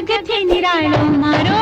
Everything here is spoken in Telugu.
జగతి నిరాళం మరో